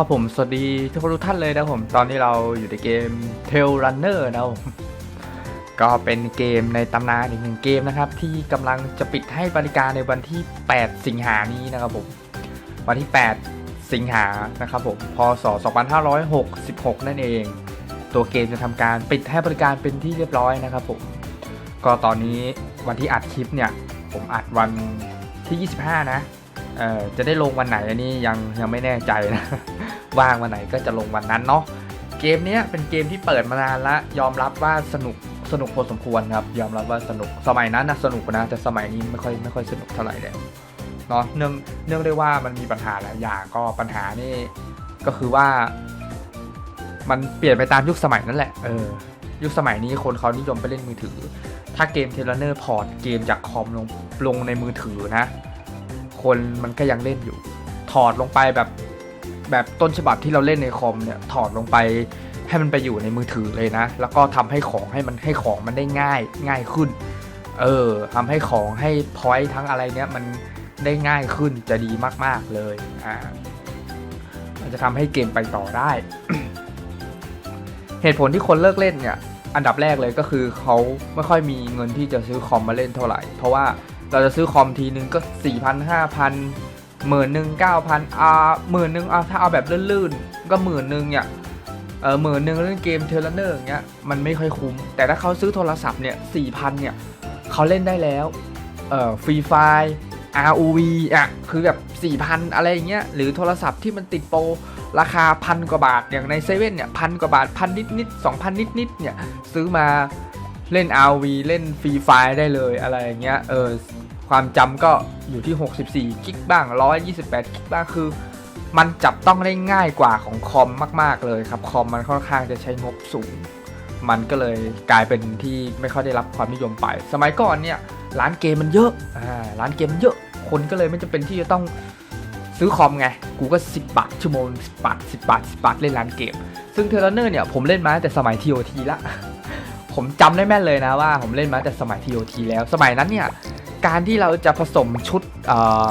ครับผม สวัสดีทุกคนทุกท่านเลยนะผม ตอนนี้เราอยู่ในเกม Tail Runner นะครับผมก็เป็นเกมในตำนานอีกหนึ่งเกมนะครับ ที่กำลังจะปิดให้บริการในวันที่ 8 สิงหานี้นะครับผม วันที่ 8 สิงหานะครับผม พศ 2566 นั่นเอง ตัวเกมจะทำการปิดให้บริการเป็นที่เรียบร้อยนะครับผม ก็ตอนนี้วันที่อัดคลิปเนี่ย ผมอัดวันที่ 25 นะ เออจะได้ลงวันไหนอันนี้ยังยังไม่แน่ใจนะ ว่างวันไหนก็จะลงวันนั้นเนาะเกมนี้เป็นเกมที่เปิดมานานละยอมรับว่าสนุกสนุกพอสมควรครับ ยอมรับว่าสนุกสมัยนั้นนะสนุกนะแต่สมัยนี้ไม่ค่อยไม่ค่อยสนุกเท่าไหร่แล้วเนาะเนื่องเนื่องด้วยว่ามันมีปัญหาหลายอย่างก็ปัญหานี่ก็คือว่า มันเปลี่ยนไปตามยุคสมัยนั่นแหละเออยุคสมัยนี้คนเขานิยมไปเล่นมือถือ ถ้าเกมเทเลเนอร์พอร์ตเกมจากคอมลงลงในมือถือนะ คนมันก็ยังเล่นอยู่ ถอดลงไปแบบแบบต้นฉบับที่เราเล่นในคอมเนี่ยถอดลงไปให้มันไปอยู่ในมือถือเลยนะ แล้วก็ทำให้ของให้มันให้ของมันได้ง่ายง่ายขึ้น เออทำให้ของให้พอยทั้งอะไรเนี่ยมันได้ง่ายขึ้นจะดีมาก ๆเลยอ่ามันจะทำให้เกมไปต่อได้ เหตุผลที่คนเลิกเล่นเนี่ยอันดับแรกเลยก็คือเขาไม่ค่อยมีเงินที่จะซื้อคอมมาเล่นเท่าไหร่ เพราะว่า เราจะซื้อคอมทีนึงก็4 0 0 0 5,000หมื่นหนึ่งเก้าพันอ่าหมื่นหนึ่งอ่าถ้าเอาแบบลื่นๆ ก็หมื่นหนึ่งเนี่ยเออหมื่นหนึ่งเล่นเกมเทเลเนอร์อย่างเงี้ยมันไม่ค่อยคุ้ม แต่ถ้าเขาซื้อโทรศัพท์เนี่ยสี่พันเนี่ยเขาเล่นได้แล้วเออฟรีไฟ ROV อะคือแบบ4,000อะไรอย่างเงี้ยหรือโทรศัพท์ที่มันติดโปรราคาพันกว่าบาทอย่างในเซเว่นเนี่ยพันกว่าบาทพันนิดนิดสองพันนิดนิดเนี่ยซื้อมา เล่น RV เล่นฟรีไฟได้เลยอะไรอย่างเงี้ยเออความจำก็อยู่ที่ 64 กิกบ้าง 128 กิกบ้างคือ มันจับต้องได้ง่ายกว่าของคอมมาก ๆ เลยครับ คอมมันค่อนข้างจะใช้งบสูง มันก็เลยกลายเป็นที่ไม่ค่อยได้รับความนิยมไป สมัยก่อนเนี่ยร้านเกมมันเยอะอ่าร้านเกมมันเยอะคนก็เลยไม่จำเป็นที่จะต้องซื้อคอมไง กูก็ 10 บาท ชั่วโมง 10 บาท 10 บาท 10 บาท เล่นร้านเกม ซึ่งเทเลเนอร์เนี่ย ผมเล่นมาแต่สมัย TOT ละ ผมจำได้แม่นเลยนะว่าผมเล่นมาแต่สมัย TOT แล้ว สมัยนั้นเนี่ย การที่เราจะผสมชุดเอ่อ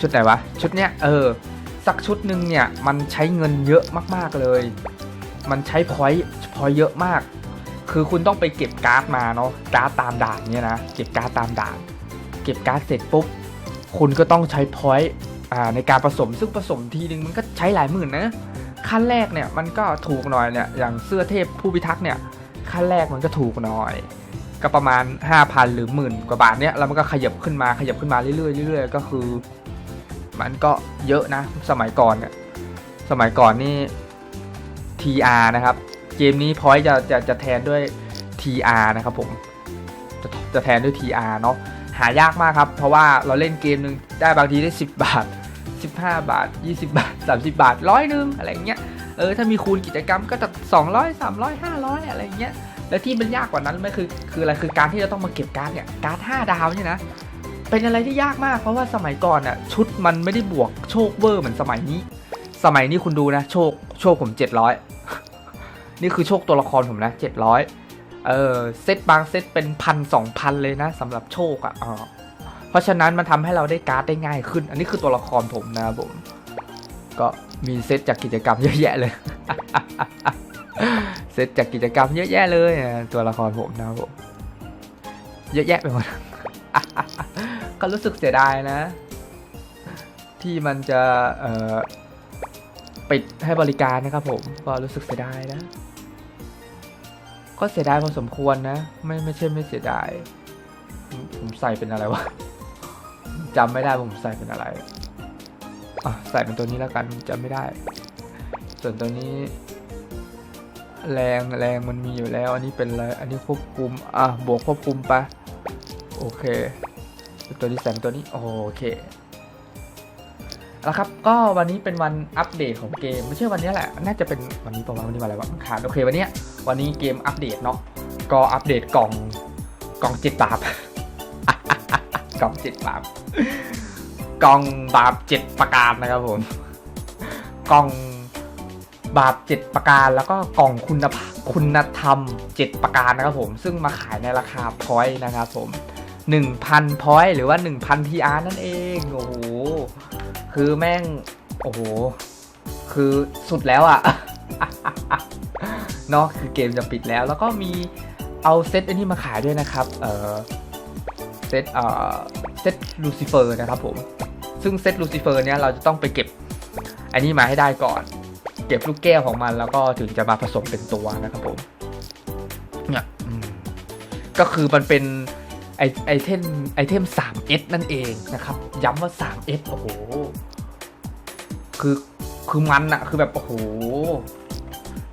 ชุดไหนวะ ชุดเนี้ยเออ สักชุดหนึ่งเนี่ยมันใช้เงินเยอะมากๆเลย มันใช้พอยต์พอยเยอะมาก คือคุณต้องไปเก็บการ์ดมาเนาะการ์ดตามด่านเนี่ยนะเก็บการ์ดตามด่านเก็บการ์ดเสร็จปุ๊บคุณก็ต้องใช้พอยต์ในการผสมซึ่งผสมทีนึงมันก็ใช้หลายหมื่นนะ ขั้นแรกเนี่ยมันก็ถูกหน่อยเนี่ยอย่างเสื้อเทพผู้พิทักษ์เนี่ยขั้นแรกมันก็ถูกหน่อย ก็ประมาณ 5,000 หรือหมื่นกว่าบาทเนี่ยแล้วมันก็ขยับขึ้นมาขยับขึ้นมาเรื่อยๆเรื่อยๆก็คือ มันก็เยอะนะสมัยก่อนเนี่ยสมัยก่อนนี่ TR นะครับเกมนี้พอยจะจะจะแทนด้วย TR นะครับผมจะจะแทนด้วย TR เนาะหายากมากครับ เพราะว่าเราเล่นเกมหนึ่งได้บางทีได้ 10 บาท 15 บาท 20 บาท 30 บาทร้อยหนึ่งอะไรเงี้ยเออถ้ามีคูณกิจกรรมก็จะ200 300 500 อะไรเงี้ยและที่มันยากกว่านั้นไม่คือคืออะไรคือการที่เราต้องมาเก็บการ์ดเนี่ยการ์ด5ดาวเนี่ยนะเป็นอะไรที่ยากมากเพราะว่าสมัยก่อนอะชุดมันไม่ได้บวกโชคเวอร์เหมือนสมัยนี้ สมัยนี้คุณดูนะ โชคโชคผม 700 นี่คือโชคตัวละครผมนะ 700เออเซตบางเซตเป็นพันสองพันเลยนะสำหรับโชคอะ่ะ เพราะฉะนั้นมันทำให้เราได้การ์ดได้ง่ายขึ้น อันนี้คือตัวละครผมนะครับผม ก็มีเซตจากกิจกรรมเยอะแยะเลย เซตจากกิจกรรมเยอะแยะเลยตัวละครผมนะครับผม เยอะแยะไปหมด ก็รู้สึกเสียดายนะ ที่มันจะปิดให้บริการนะครับผม ก็รู้สึกเสียดายนะ ก็เสียดายพอสมควรนะ ไม่ไม่ใช่ไม่เสียดายผมใส่เป็นอะไรวะ จำไม่ได้ผมใส่เป็นอะไรอะใส่เป็นตัวนี้แล้วกันจำไม่ได้ ส่วนตัวนี้ แรงแรงมันมีอยู่แล้ว อันนี้เป็นอะไรอันนี้ควบคุมอะบวกควบคุมไปโอเค ตัวนี้ใส่เป็นตัวนี้โอเคแล้วครับ ก็วันนี้เป็นวันอัปเดตของเกม ไม่ใช่วันนี้แหละ น่าจะเป็นวันนี้ประมาณวันนี้วันอะไรวะขาดโอเควันนี้วันนี้เกมอัปเดตเนาะก็อัปเดตกล่องกล่องจ็ดบาทกล่องจ็ดบาท กล่องบาปเจ็ดประการนะครับผมกล่องบาปเจ็ดประการแล้วก็กล่องคุณคุณธรรมเจ็ดประการนะครับผม ซึ่งมาขายในราคาพอยต์นะครับผมหนึ่งพันพอยต์หรือว่าหนึ่งพันทีอาร์นั่นเองโอ้โหคือแม่งโอ้โหคือสุดแล้วอะเนาะคือเกมจะปิดแล้วแล้วก็มีเอาเซตอันนี้มาขายด้วยนะครับ เออเซตเออ เซตลูซิเฟอร์นะครับผม ซึ่งเซตลูซิเฟอร์เนี่ยเราจะต้องไปเก็บอันนี้มาให้ได้ก่อน เก็บลูกแก้วของมันแล้วก็ถึงจะมาผสมเป็นตัวนะครับผมเนี่ยก็คือมันเป็นไอไอเทมไอเทม 3S นั่นเองนะครับ ย้ำว่า 3S โอ้โห คือคือมันอะคือแบบโอ้โห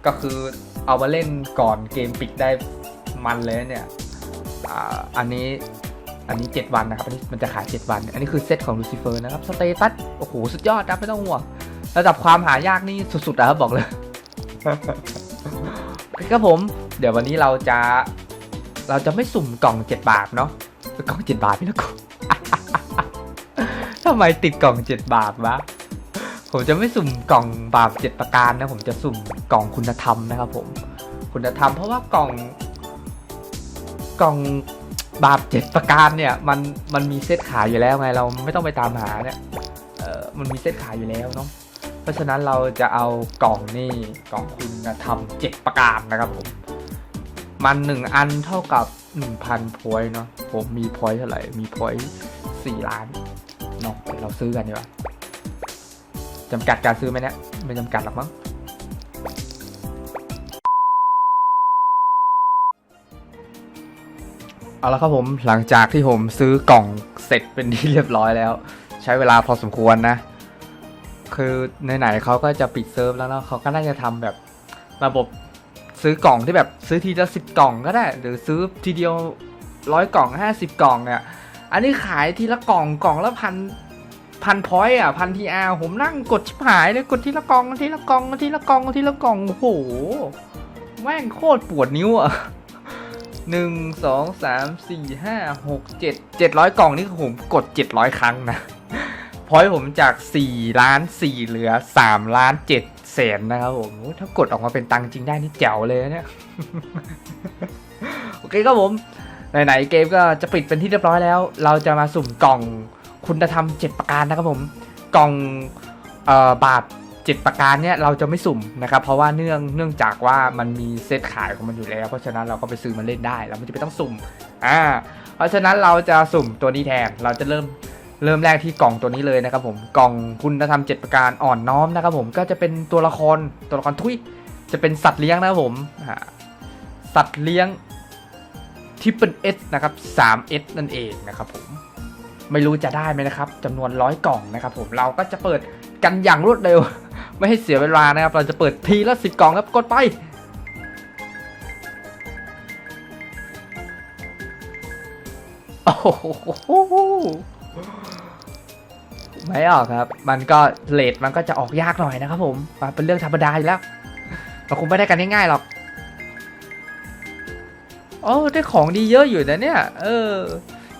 ก็คือเอามาเล่นก่อนเกมปิดได้มันเลยเนี่ยออันนี้ อันนี้ 7 วันนะครับอันนี้มันจะขาย 7 วัน อันนี้คือเซตของลูซิเฟอร์นะครับสเตตัสโอ้โหสุดยอดนะไม่ต้องห่วงระดับความหายากนี่สุดๆนะครับบอกเลยครับผม เดี๋ยววันนี้เราจะ เราจะไม่สุ่มกล่อง 7 บาทเนาะกล่อง 7 บาทนี่นะกูทำไมติดกล่อง 7 บาทวะผมจะไม่สุ่มกล่องบาปเจ็ดประการนะ ผมจะสุ่มกล่องคุณธรรมนะครับผม คุณธรรมเพราะว่ากล่อง กล่อง บาปเจ็ดประการเนี่ยมันมันมีเซตขายอยู่แล้วไงเราไม่ต้องไปตามหาเนี่ยเออมันมีเซตขายอยู่แล้วเนาะเพราะฉะนั้นเราจะเอากล่องนี่กล่องคุณธรรมเจ็ดประการนะครับผมมันหนึ่งอันเท่ากับหนึ่งพันพอยเนาะผมมีพอยเท่าไหร่มีพอยสี่ล้านเนาะเราซื้อกันดีกว่าจำกัดการซื้อไหมเนี่ยไม่จำกัดหรอกมั้ง เอาละครับผมหลังจากที่ผมซื้อกล่องเสร็จเป็นที่เรียบร้อยแล้ว ใช้เวลาพอสมควรนะ คือไหนๆเขาก็จะปิดเซิร์ฟแล้วเนาะเขาก็น่าจะทำแบบระบบซื้อกล่องที่แบบซื้อทีละสิบกล่องก็ได้ หรือซื้อทีเดียวร้อยกล่องห้าสิบกล่องเนี่ยอันนี้ขายทีละกล่องกล่องละพันพันพอยต์อะพันทีอาร์ผมนั่งกดชิบหายเลยกดทีละกล่องทีละกล่องทีละกล่องทีละกล่องโอ้โหแม่งโคตรปวดนิ้วอะ หนึ่งสองสามสี่ห้าหกเจ็ดเจ็ดร้อยกล่องนี่คือผมกดเจ็ดร้อยครั้งนะพอยผมจากสี่ล้านสี่เหลือสามล้านเจ็ดแสนนะครับผมถ้ากดออกมาเป็นตังจริงได้นี่แจ๋วเลยนะเนี่ยโอเคครับผมไหนๆเกมก็จะปิดเป็นที่เรียบร้อยแล้ว เราจะมาสุ่มกล่องคุณธรรม7ประการนะครับผม กล่องเอ่อบาท 7 ประการเนี่ยเราจะไม่สุ่มนะครับ เพราะว่าเนื่องเนื่องจากว่ามันมีเซตขายของมันอยู่แล้ว เพราะฉะนั้นเราก็ไปซื้อมันเล่นได้เราไม่จำเป็นต้องสุ่มอ่าเพราะฉะนั้นเราจะสุ่มตัวนี้แทนเราจะเริ่มเริ่มแรกที่กล่องตัวนี้เลยนะครับผมกล่องคุณธรรม 7 ประการอ่อนน้อมนะครับผมก็จะเป็นตัวละครตัวละครทุยจะเป็นสัตว์เลี้ยงนะครับผมสัตว์เลี้ยงทิปเปิลเอสนะครับ 3S นั่นเองนะครับผมไม่รู้จะได้ไหมนะครับจำนวนร้อยกล่องนะครับผมเราก็จะเปิดกันอย่างรวดเร็ว ไม่ให้เสียเวลานะครับ เราจะเปิดทีละสิบกล่องครับกดไป โอ้โหไม่ออกครับ มันก็เลทมันก็จะออกยากหน่อยนะครับผมมันเป็นเรื่องธรรมดาอยู่แล้วเราคงไม่ได้กันง่ายๆหรอกโอ้ได้ของดีเยอะอยู่นะเนี่ย เออ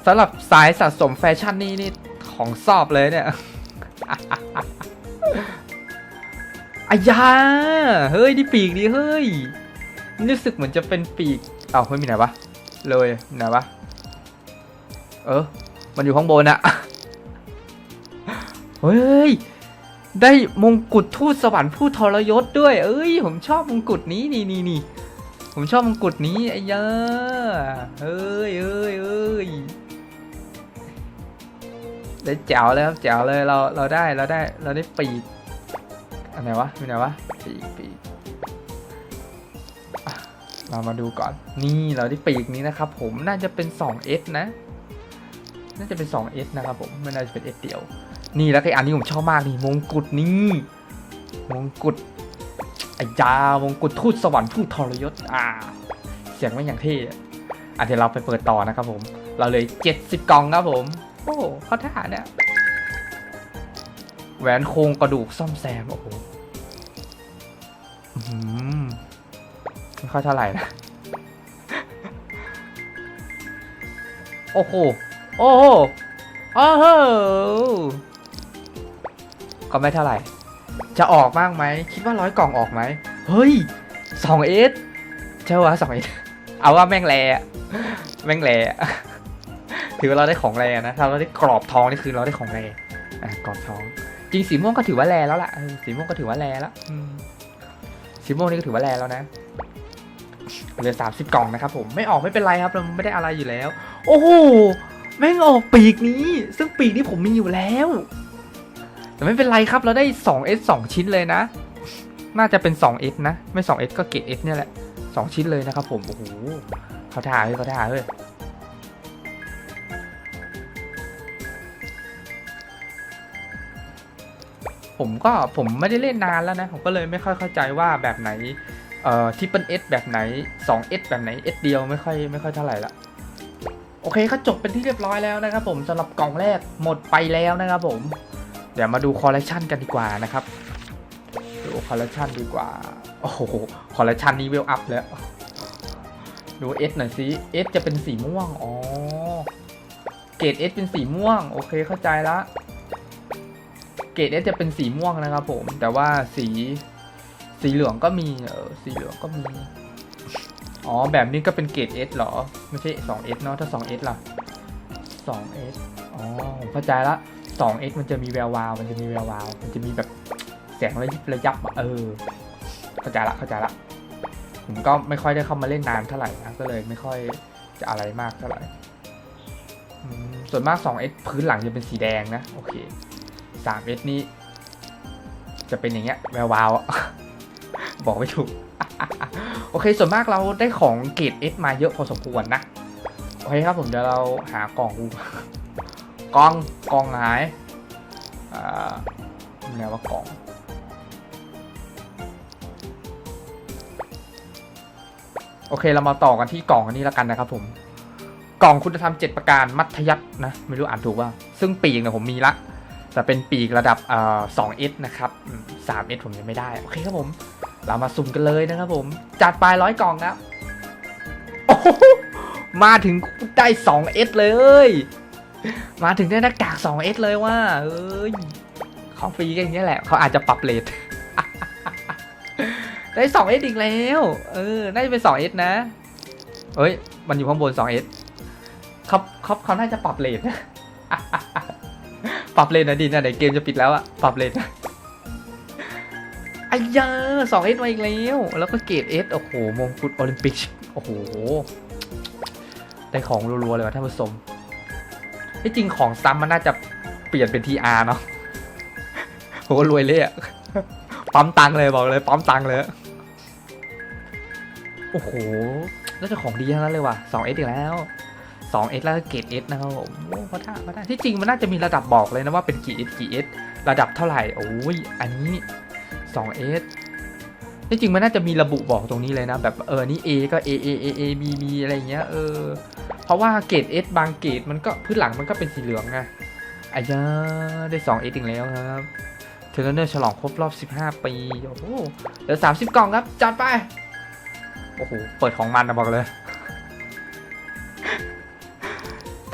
สำหรับสายสะสมแฟชั่นนี่นี่ของสอบเลยเนี่ย อายาเฮ้ยนี่ปีกดีเฮ้ยรู้สึกเหมือนจะเป็นปีกเอ้าเฮ้ยมีไหนวะเลยไหนวะเออ มันอยู่ข้างบนอะเฮ้ย ได้มงกุฎทูตสวรรค์ผู้ทรยศด้วย เอ้ย ผมชอบมงกุฎนี้นี่นี่นี่ผมชอบมงกุฎนี้ไอ้ยาเอ้ยเอ้ยเอ้ยได้แจ๋วเลยครับแจ๋วเลยเราเราได้เราได้เราได้ปีก อันไหนวะมีไหนวะปีกปีกเรามาดูก่อน นี่เราได้ปีกนี้นะครับผมน่าจะเป็น 2S นะ น่าจะเป็น 2S นะครับผมไม่น่าจะเป็น S เดียว นี่แล้วก็อีกอันนี้ผมชอบมากนี่มงกุฎนี่มงกุฎไอ้ยาวงกุฎทูตสวรรค์ผู้ทรยศอ่า เสียงไม่อย่างเท่อะอะเดี๋ยวเราไปเปิดต่อนะครับผม เราเลยเจ็ดสิบกล่องครับผม โอ้โหเข้าท่าเนี่ย แหวนโครงกระดูกซ่อมแซม โอ้โหไม่ค่อยเท่าไหร่นะ โอ้โห โอ้โหโอ้โหก็ไม่เท่าไหร่ จะออกบ้างไหม คิดว่าร้อยกล่องออกไหม เฮ้ยสองเอสใช่ว่าสองเอสเอาว่าแม่งแรอะแม่งแรอะถือว่าเราได้ของแรนะ ถ้าเราได้กรอบทองนี่คือเราได้ของแร่กรอบทอง จริงสีม่วงก็ถือว่าแลแล้วล่ะเออสีม่วงก็ถือว่าแลแล้วอืมสีม่วงนี่ก็ถือว่าแลแล้วนะเหลือสามสิบกล่องนะครับผมไม่ออกไม่เป็นไรครับเราไม่ได้อะไรอยู่แล้ว โอ้โหแม่งออกปีกนี้ ซึ่งปีกนี้ผมมีอยู่แล้ว แต่ไม่เป็นไรครับเราได้ 2S 2ชิ้นเลยนะ น่าจะเป็น 2S นะ ไม่ 2S ก็เกรด S เนี่ยแหละ2ชิ้นเลยนะครับผมโอ้โหเขาถ่ายเขาถ่ายเฮ้ย ผมก็ผมไม่ได้เล่นนานแล้วนะ ผมก็เลยไม่ค่อยเข้าใจว่าแบบไหนเอ่อทิปเปิลเอสแบบไหน 2S แบบไหน S เดียวไม่ค่อยไม่ค่อยเท่าไหร่ละโอเคก็จบเป็นที่เรียบร้อยแล้วนะครับผมสำหรับกล่องแรกหมดไปแล้วนะครับผม เดี๋ยวมาดูคอลเลคชันกันดีกว่านะครับดูคอลเลคชันดีกว่า โอ้โหคอลเลคชันนี้เวลอัพแล้ว ดู S หน่อยสิ S จะเป็นสีม่วง อ๋อ เกรด S เป็นสีม่วง โอเคเข้าใจละ เกรด S จะเป็นสีม่วงนะครับผม แต่ว่าสีสีเหลืองก็มีเออสีเหลืองก็มี อ๋อ แบบนี้ก็เป็นเกรด S เหรอ ไม่ใช่ 2S เนาะถ้า 2S ล่ะ 2S อ๋อผมเข้าใจละ 2x มันจะมีแวววาว มันจะมีแวววาว มันจะมีแบบแสงระยิบระยับอะเออ เข้าใจละเข้าใจละผมก็ไม่ค่อยได้เข้ามาเล่นนานเท่าไหร่นะก็เลยไม่ค่อยจะอะไรมากเท่าไหร่ส่วนมาก 2x พื้นหลังจะเป็นสีแดงนะ โอเค 3s นี่จะเป็นอย่างเงี้ยแวววาวบอกไม่ถูก โอเค ส่วนมากเราได้ของเกรด S มาเยอะพอสมควรนะ โอเคครับผมเดี๋ยวเราหากล่องกล่องกล่องหายอ่าแนวว่ากล่องโอเคเรามาต่อกันที่กล่องอันนี้แล้วกันนะครับผม กล่องคุณธรรม7ประการมัธยัตินะ ไม่รู้อ่านถูกว่า ซึ่งปีกเนี่ยผมมีละ แต่เป็นปีกระดับเอ่อ 2S นะครับอืม 3S ผมยังไม่ได้ โอเคครับผม เรามาสุ่มกันเลยนะครับผม จัดไปร้อยกล่องครับโอ้โหมาถึงได้ 2S เอสเลย มาถึงได้หน้ากาก 2S เอสเลยว่า เอ้ยเขาฟรีกันอย่างนี้ยแหละ เขาอาจจะปรับเลทได้ 2S อีกแล้ว เออ น่าจะเป็น 2S นะ เอ้ย มันอยู่ข้างบน 2S เขาเขาเขาน่าจะปรับเลท ปรับเลทนะดินะเดี๋ยวเกมจะปิดแล้วอะปรับเลทไอ้ยา 2S มาอีกแล้ว แล้วก็เกรด S โอ้โห มงกุฎโอลิมปิก โอ้โห ได้ของรัวๆเลยว่ะท่านผู้ชมที่จริงของซ้ำมันน่าจะเปลี่ยนเป็น TR เนาะโหรวยเลยอะปั๊มตังเลยบอกเลยปั๊มตังเลย โอ้โหน่าจะของดีทั้งนั้นเลยว่ะ 2S อีกแล้ว 2S แล้วก็เกรด S นะครับผมโอ้พระท่าพระท่าที่จริงมันน่าจะมีระดับบอกเลยนะว่าเป็นกี่ S กี่ S ระดับเท่าไหร่โอ้ยอันนี้ 2S ที่จริงมันน่าจะมีระบุบอกตรงนี้เลยนะ แบบเออนี่ A ก็ A A A A B B อะไรอย่างเงี้ยเออเพราะว่าเกรด S บางเกรดมันก็พื้นหลังมันก็เป็นสีเหลืองไงอายาได้ 2S อีกแล้วครับเทรนเนอร์ฉลองครบรอบ 15 ปีโอ้โหเหลือ 30 กล่องครับ จัดไป โอ้โห เปิดของมันนะบอกเลย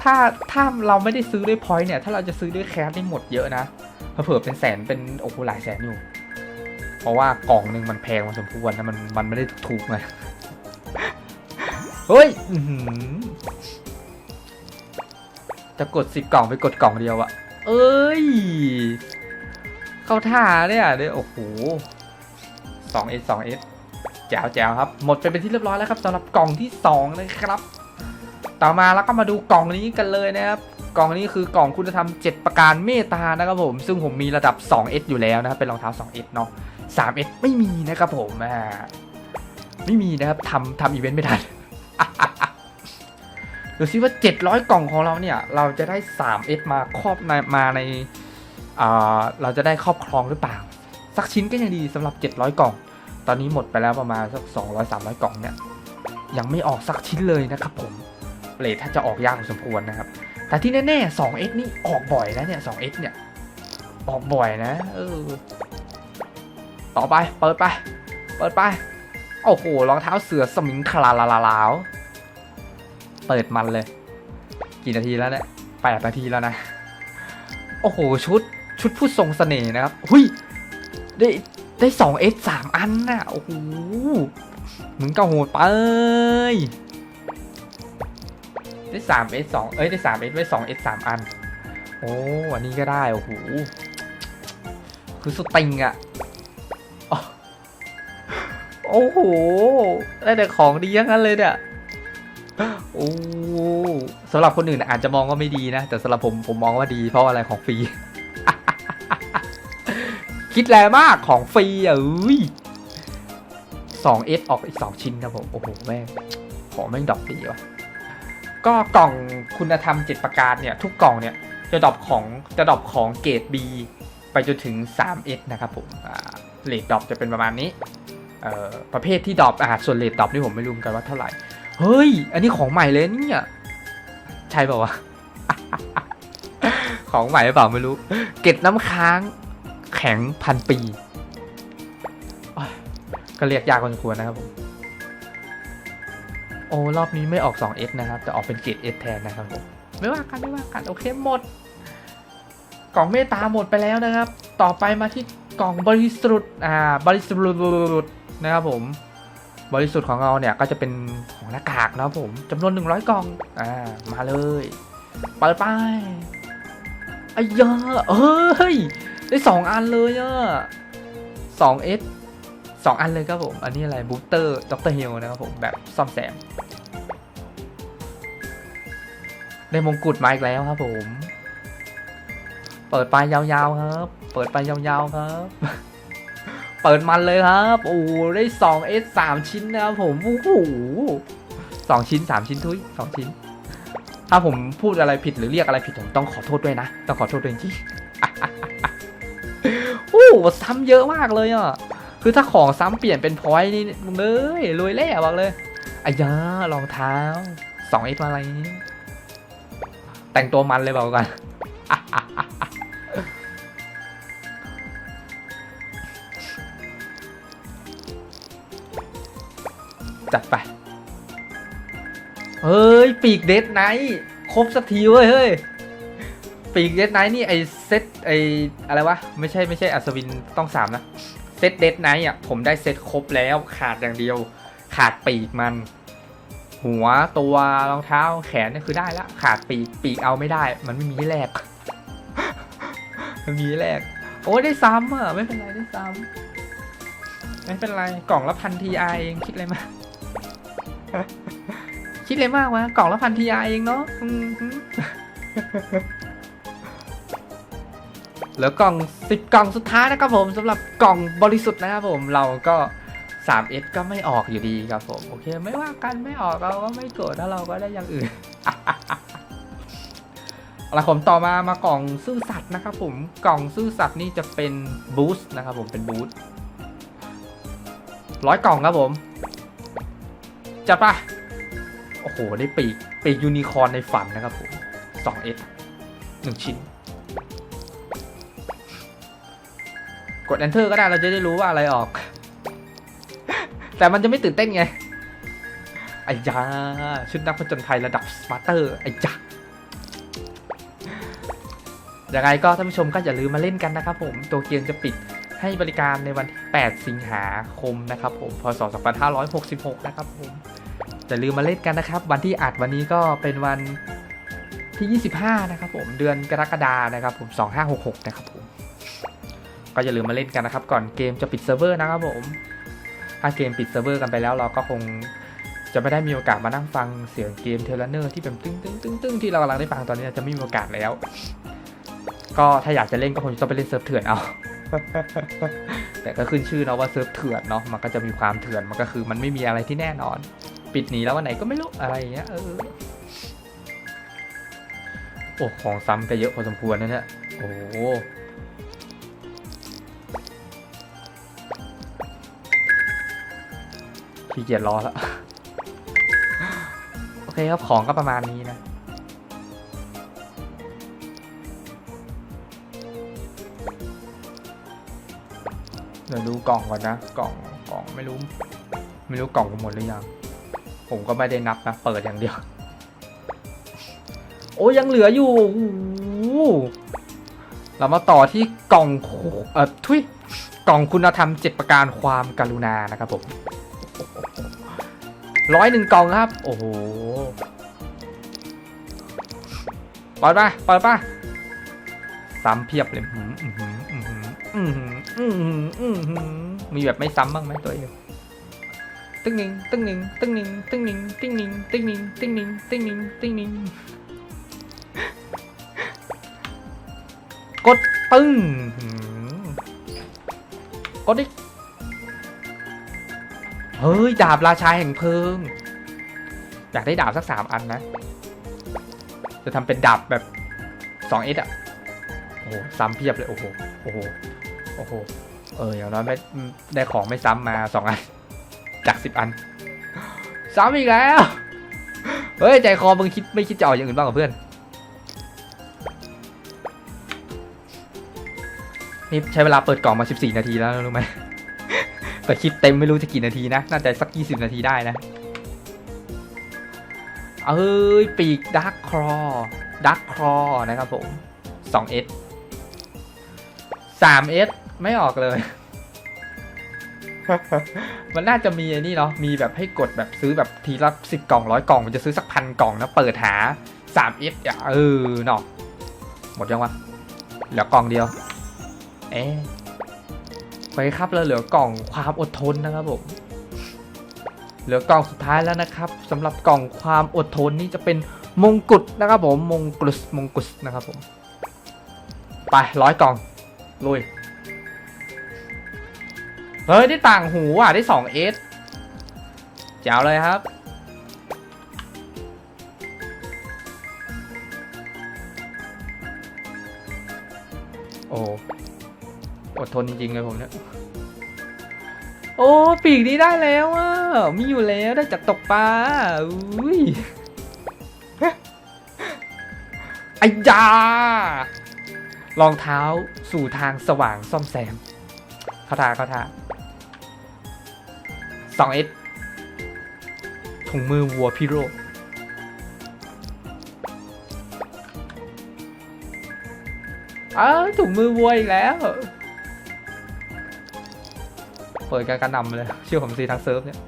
ถ้าถ้าเราไม่ได้ซื้อด้วยพอยต์เนี่ย ถ้าเราจะซื้อด้วยแคสนี่หมดเยอะนะเผื่อเป็นแสนเป็นโอ้โหหลายแสนอยู่ เพราะว่ากล่องหนึ่งมันแพงพอสมควรนะมันมันไม่ได้ถูกไงเฮ้ยจะกดสิบกล่องไปกดกล่องเดียวอะเอ้ย เข้าท่าเนี่ยเนี่ยโอ้โหสองเอสสองเอสแจ๋วแจ๋วครับ หมดไปเป็นที่เรียบร้อยแล้วครับสำหรับกล่องที่สองนะครับ ต่อมาแล้วก็มาดูกล่องนี้กันเลยนะครับ กล่องนี้คือกล่องคุณธรรม 7 ประการเมตตานะครับผม ซึ่งผมมีระดับ 2S อยู่แล้วนะครับ เป็นรองเท้า 2S เนาะ 3S ไม่มีนะครับผมอ่าไม่มีนะครับทำทำอีเวนต์ไม่ทันดูซิว่า 700 กล่องของเราเนี่ย เราจะได้ 3S มาครอบในมาในเราจะได้ครอบครองหรือเปล่า สักชิ้นก็ยังดีสำหรับ 700 กล่อง ตอนนี้หมดไปแล้วประมาณสัก 200 300 กล่องเนี่ย ยังไม่ออกสักชิ้นเลยนะครับผม เลทถ้าจะออกยากพอสมควรนะครับ แต่ที่แน่ๆ 2S นี่ออกบ่อยนะเนี่ย 2S เนี่ย ออกบ่อยนะ เออ ต่อไป เปิดไป เปิดไป โอ้โห รองเท้าเสือสมิงคลาลาลาลาว เปิดมันเลย กี่นาทีแล้วเนี่ยแปดนาทีแล้วนะ โอ้โห ชุด ชุดผู้ทรงเสน่ห์นะครับ หุยได้ได้สองเอสสามอันน่ะ โอ้โห มึงก็โหดไป ได้สามเอสสองเอ้ยได้สามเอสไว้สองเอสสามอัน โอ้อันนี้ก็ได้ โอ้โห คือสติงอะโอ้โห ได้แต่ของดีทั้งนั้นเลยเนี่ยโอ้สำหรับคนอื่นอาจจะมองว่าไม่ดีนะ แต่สำหรับผมผมมองว่าดีเพราะอะไรของฟรี คิดแรงมากของฟรีอะอุ้ยสองเอสออกอีกสองชิ้นครับผม โอ้โห แม่ง ของแม่งดรอกดีว่ะ ก็กล่องคุณธรรมเจ็ดประการเนี่ยทุกกล่องเนี่ยจะดรอปของจะดรอปของเกรด B ไปจนถึง 3S นะครับผมเลดดรอปจะเป็นประมาณนี้ประเภทที่ดรอปอ่าส่วนเลดดรอปนี่ผมไม่รู้กันว่าเท่าไหร่ เฮ้ย อันนี้ของใหม่เลยเนี่ย ใช่เปล่าวะ ของใหม่หรือเปล่าไม่รู้ เกล็ดน้ำค้างแข็งพันปี ก็เรียกยากพอสมควรนะครับผม อ้รอบนี้ไม่ออก 2S นะครับแต่ออกเป็นเกรด S แทนนะครับผมไม่ว่ากันไม่ว่ากันโอเคหมด กล่องเมตตาหมดไปแล้วนะครับ ต่อไปมาที่กล่องบริสุทธิ์อ่าบริสุทธิ์นะครับผม บริสุทธิ์ของเราเนี่ยก็จะเป็นของหน้ากากนะครับผมจำนวน 100 กล่องอ่ามาเลยเปิดไปอ้ยเอ้ยได้สองอันเลยอะสองเอส สองอันเลยครับผม อันนี้อะไรบูสเตอร์ด็อกเตอร์เฮลนะครับผม แบบซ่อมแซม ได้มงกุฎมาอีกแล้วครับผม เปิดไปยาวๆครับ เปิดไปยาวๆครับ เปิดมันเลยครับ โอ้ได้สองเอสสามชิ้นนะครับผมโอ้โหสองชิ้นสามชิ้นทุยสองชิ้น ถ้าผมพูดอะไรผิดหรือเรียกอะไรผิดผมต้องขอโทษด้วยนะ ต้องขอโทษด้วยจริงโอ้ซ้ำเยอะมากเลยอะ คือถ้าของซ้ำเปลี่ยนเป็นพอยต์นี่มึงเลยรวยเล่บอกเลยอายารองเท้าสองเอสอะไรนี้แต่งตัวมันเลยบอกกันจัดไป เฮ้ย ปีกเดดไนท์ครบสักทีเว้ยเฮ้ย ปีกเดดไนท์นี่ไอเซตไออะไรวะ ไม่ใช่ไม่ใช่อัศวินต้องสามนะ ตเดดไนท์อะผมได้เซตครบแล้วขาดอย่างเดียว ขาดปีกมัน หัวตัวรองเท้าแขนนี่คือได้ละขาดปีกปีกเอาไม่ได้ มันไม่มีแลกมันมีแลกโอ้ได้ซ้ำอะไม่เป็นไรได้ซ้ำไม่เป็นไรกล่องละพันทีไอเองคิดอะไรมาคิดเลยมากวะกล่องละพันทีไอเองเนาะ เหลือกล่องสิบกล่องสุดท้ายนะครับผมสำหรับกล่องบริสุทธิ์นะครับผมเราก็ 3S ก็ไม่ออกอยู่ดีครับผมโอเคไม่ว่ากันไม่ออกเราก็ไม่โกรธถ้าเราก็ได้อย่างอื่นอาละผมต่อมามากล่องซื่อสัตย์นะครับผมกล่องซื่อสัตย์นี่จะเป็นบูสต์นะครับผมเป็นบูสต์ร้อยกล่องครับผม จัดปะโอ้โห ได้ปีกปีกยูนิคอร์นในฝันนะครับผม 2S หนึ่งชิ้น กด enter ก็ได้เราจะได้รู้ว่าอะไรออก แต่มันจะไม่ตื่นเต้นไงไอ้ยาชุดนักผจญภัยระดับสมาร์เตอร์ไอ้ยายังไงก็ท่านผู้ชมก็อย่าลืมมาเล่นกันนะครับผมตัวเกมจะปิดให้บริการในวันที่ 8 สิงหาคมนะครับผมพศ 2566 นะครับผมอย่าลืมมาเล่นกันนะครับ วันที่อัดวันนี้ก็เป็นวันที่ 25 นะครับผมเดือนกรกฎานะครับผม 2566 นะครับผม ก็อย่าลืมมาเล่นกันนะครับ ก่อนเกมจะปิดเซิร์ฟเวอร์นะครับผม ถ้าเกมปิดเซิร์ฟเวอร์กันไปแล้วเราก็คงจะไม่ได้มีโอกาสมานั่งฟังเสียงเกมเทเลเนอร์ที่เป็นตึ้งตึ้งตึ้งตึ้งที่เรากำลังได้ฟังตอนนี้จะไม่มีโอกาสแล้ว ก็ถ้าอยากจะเล่นก็คงจะต้องไปเล่นเซิร์ฟเถื่อนเอาแต่ก็ขึ้นชื่อเนาะว่าเซิร์ฟเถื่อนเนาะมันก็จะมีความเถื่อนมันก็คือ มันไม่มีอะไรที่แน่นอน ปิดหนีแล้ววันไหนก็ไม่รู้อะไรอย่างเงี้ยเออโอ้ของซ้ำก็เยอะพอสมควรนะเนี่ยโอ้ ขี้เกียจรอแล้วโอเคครับของก็ประมาณนี้นะเดี๋ยวดูกล่องก่อนนะ กล่องกล่องไม่รู้ไม่รู้กล่องกูหมดหรือยัง ผมก็ไม่ได้นับนะ เปิดอย่างเดียว โอ้ยังเหลืออยู่ เรามาต่อที่กล่องเอ่อทุยกล่องคุณธรรมเจ็ดประการความกรุณานะครับผม ร้อยหนึ่งกล่องครับ โอ้โหเปิดป่ะเปิดป่ะซ้ำเพียบเลยมีแบบไม่ซ้ำบ้างไหมตัวเองตึ้งหนิงตึ้งหนิงตึ้งหนิงตึ้งหนิงตึ้งหนิงตึ้งหนิงตึ้งหนิงตึ้งหนิงตึ้งหนิงกดปึ้งกดดิ เฮ้ย ดาบราชาแห่งเพลิง อยากได้ดาบสักสามอันนะ จะทำเป็นดาบแบบสองเอสอะโอ้โห ซ้ำเพียบเลย โอ้โห โอ้โห โอ้โห เอออย่างน้อยไม่ได้ของไม่ซ้ำมาสองอัน จากสิบอัน ซ้ำอีกแล้ว เฮ้ย ใจคอมึงคิดไม่คิดจะเอาอย่างอื่นบ้างกับเพื่อนนี่ใช้เวลาเปิดกล่องมา 14 นาทีแล้วรู้ไหม แต่คลิปเต็มไม่รู้จะกี่นาทีนะ น่าจะสัก 20 นาทีได้นะ เอ้ย ปีกดักครอดักครอนะครับผม 2S 3S ไม่ออกเลย มันน่าจะมีไอ้นี่เนาะ มีแบบให้กดแบบซื้อแบบทีละสิบกล่องร้อยกล่อง มันจะซื้อสักพันกล่องนะ เปิดหา 3S อะเออเนาะหมดยังวะ เหลือกล่องเดียว เอ๊ะ ไปครับแล้วเหลือกล่องความอดทนนะครับผมเหลือกล่องสุดท้ายแล้วนะครับสำหรับกล่องความอดทนนี่จะเป็นมงกุฎนะครับผมมงกุฎมงกุฎนะครับผมไปร้อยกล่องลุยเฮ้ยได้ต่างหูอะได้ 2S แจ๋วเลยครับโอ้ อดทนจริงๆเลยผมเนี่ย โอ้ปีกนี้ได้แล้วอะมีอยู่แล้วได้จากตกปลาอุ้ยไอ้ยารองเท้าสู่ทางสว่างซ่อมแซมคาถาคาถาสองเอสถุงมือวัวพิโรธอ้าวถุงมือวัวอีกแล้วเปิดการกระหนำเลยเชื่อผมสิทั้งเซิร์ฟเนี่ย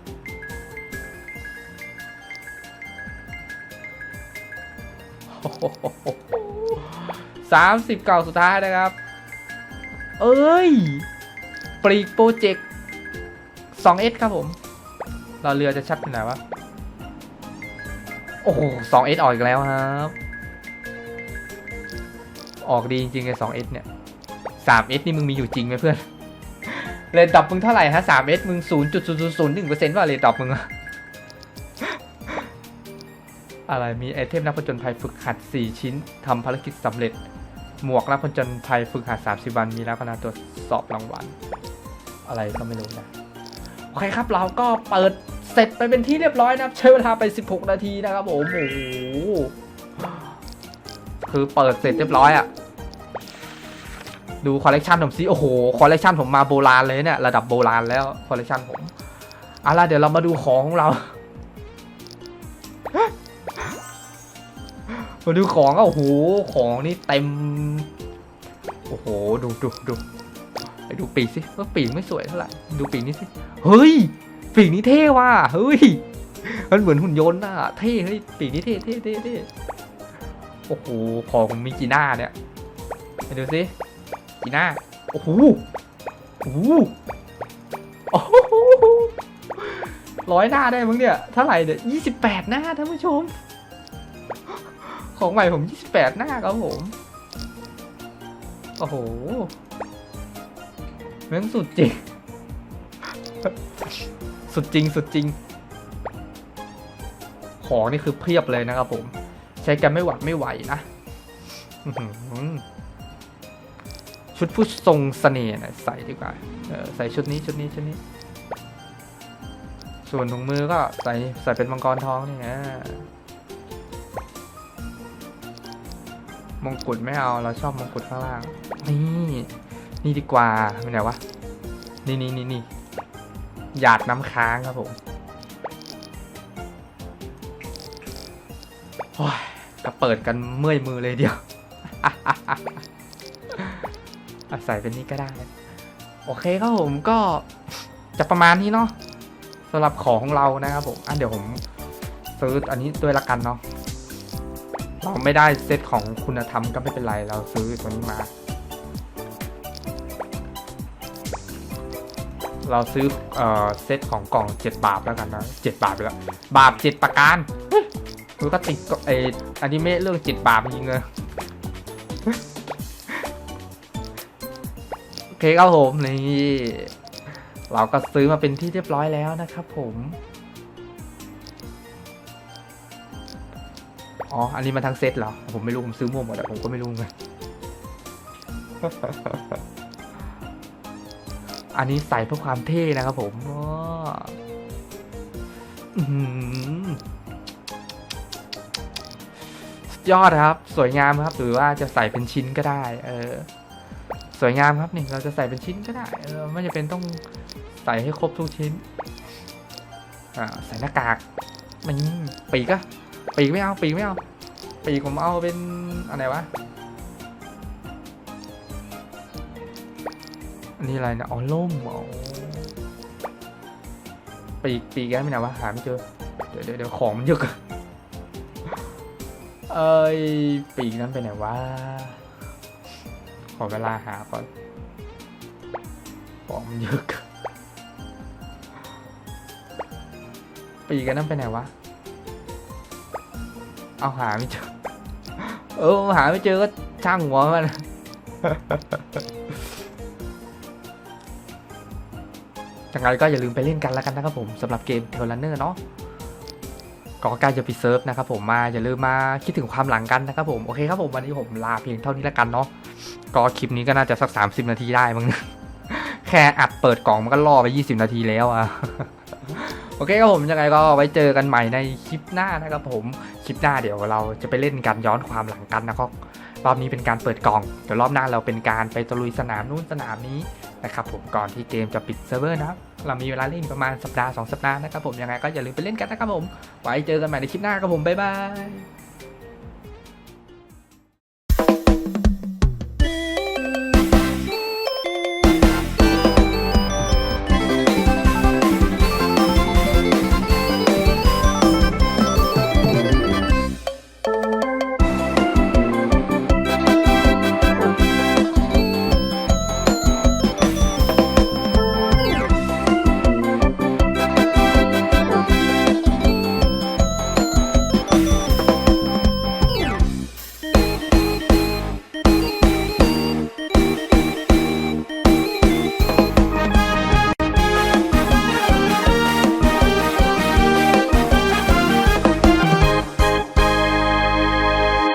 สามสิบเก่าสุดท้ายนะครับ เอ้ย ปรีกโปรเจกต์ 2S ครับผม เราเรือจะชัดเป็นไหนวะ โอ้โห 2S ออกอีกแล้วครับ ออกดีจริงๆไอ้ 2S เนี่ย 3S นี่มึงมีอยู่จริงไหมเพื่อน เรนดรอปมึงเท่าไหร่ฮะ 3S มึง0.001%ว่าเรนดรอปมึงอะอะไรมีไอเทมนักผจญภัยฝึกหัด 4 ชิ้นทำภารกิจสำเร็จ หมวกนักผจญภัยฝึกหัด 30 วัน มีแล้วก็นาตรวจสอบรางวัล อะไรก็ไม่รู้นะ โอเคครับเราก็เปิดเสร็จไปเป็นที่เรียบร้อยนะครับ ใช้เวลาไป 16 นาทีนะครับผมโอ้โหคือเปิดเสร็จเรียบร้อยอะ ดูคอลเลกชันผมสิโอ้โหคอลเลกชันผมมาโบราณเลยเนี่ยระดับโบราณแล้วคอลเลกชันผมเอาล่ะเดี๋ยวเรามาดูของของเรามาดูของก็โอ้โหของนี่เต็มโอ้โหดูดูดูไปดูปีกสิว่าปีกไม่สวยเท่าไหร่ดูปีกนี้สิเฮ้ยปีกนี้เท่ว่ะเฮ้ยมันเหมือนหุ่นยนต์น่ะเท่เฮ้ยปีกนี้เท่เท่เท่เท่โอ้โหของมีกี่หน้าเนี่ยไปดูสิีหน้าโอ้โหโอ้โหโอ้โหร้อยหน้าได้มั้งเนี่ยเท่าไหร่เนี่ยยี่สิบแปดหน้าท่านผู้ชม ของใหม่ผม28หน้าครับผม โอ้โหแม่งสุดจริง สุดจริงสุดจริง ของนี่คือเพียบเลยนะครับผม ใช้กันไม่หวัดไม่ไหวนะ ชุดผู้ทรงเสน่ห์นะใส่ดีกว่าเออใส่ชุดนี้ชุดนี้ชุดนี้ ส่วนถุงมือก็ใส่ใส่เป็นมังกรทองนี่นะมงกุฎไม่เอาเราชอบมงกุฎข้างล่าง นี่นี่ดีกว่าเป็นไหนวะนี่นี่นี่นี่หยาดน้ำค้างครับผมโอ้ยก็เปิดกันเมื่อยมือเลยเดียว อาศัยเป็นนี้ก็ได้ โอเคครับผมก็จะประมาณนี้เนาะสำหรับของของเรานะครับผมอะเดี๋ยวผมซื้ออันนี้ด้วยละกันเนาะเราไม่ได้เซตของคุณธรรมก็ไม่เป็นไรเราซื้อตัวนี้มา เราซื้อเอ่อเซตของกล่อง7บาทแล้วกันนะ7บาทไปแล้วบาท7ประการเฮ้ก็ติดก็ไออนิเมะเรื่อง7บาทจริงเลย เคครับผมนี่เราก็ซื้อมาเป็นที่เรียบร้อยแล้วนะครับผมอ๋อ อันนี้มันทั้งเซตเหรอ ผมไม่รู้ ผมซื้อมั่วหมดอะผมก็ไม่รู้ไงอันนี้ใส่เพื่อความเท่นะครับผมอือยอดครับ สวยงามครับ หรือว่าจะใส่เป็นชิ้นก็ได้ เออ สวยงามครับนี่เราจะใส่เป็นชิ้นก็ได้ไม่จำเป็นต้องใส่ให้ครบทุกชิ้นอ่าใส่หน้ากากมันปีกอะปีกไม่เอาปีกไม่เอาปีกผมเอาเป็นอะไรวะอันนี้อะไรนะอ๋อล่มอ๋อปีกปีกแกไม่ไหนวะหาไม่เจอเดี๋ยวเดี๋ยวของมันเยอะเอ้ยปีกนั้นไปไหนวะ ขอเวลาหาก่อนของมันเยอะเกินปีกันนั้นไปไหนวะ เอาหาไม่เจอ เออหาไม่เจอก็ช่างหัวมันยังไงก็อย่าลืมไปเล่นกันแล้วกันนะครับผมสำหรับเกมเทเลนเนอร์เนาะก็ใกล้จะปิดเซิร์ฟนะครับผมมาอย่าลืมมาคิดถึงความหลังกันนะครับผม โอเคครับผมวันนี้ผมลาเพียงเท่านี้แล้วกันเนาะ ก็คลิปนี้ก็น่าจะสัก 30 นาทีได้มั้งแค่อัดเปิดกล่องมันก็ล่อไป 20 นาทีแล้วอะโอเคครับผมยังไงก็ไว้เจอกันใหม่ในคลิปหน้านะครับผมคลิปหน้าเดี๋ยวเราจะไปเล่นกันย้อนความหลังกันนะครับรอบนี้เป็นการเปิดกล่องเดี๋ยวรอบหน้าเราเป็นการไปตะลุยสนามนู้นสนามนี้นะครับผมก่อนที่เกมจะปิดเซิร์ฟเวอร์นะเรามีเวลาเล่นประมาณสัปดาห์สองสัปดาห์นะครับผมยังไงก็อย่าลืมไปเล่นกันนะครับผมไว้เจอกันใหม่ในคลิปหน้าครับผมบ๊ายบาย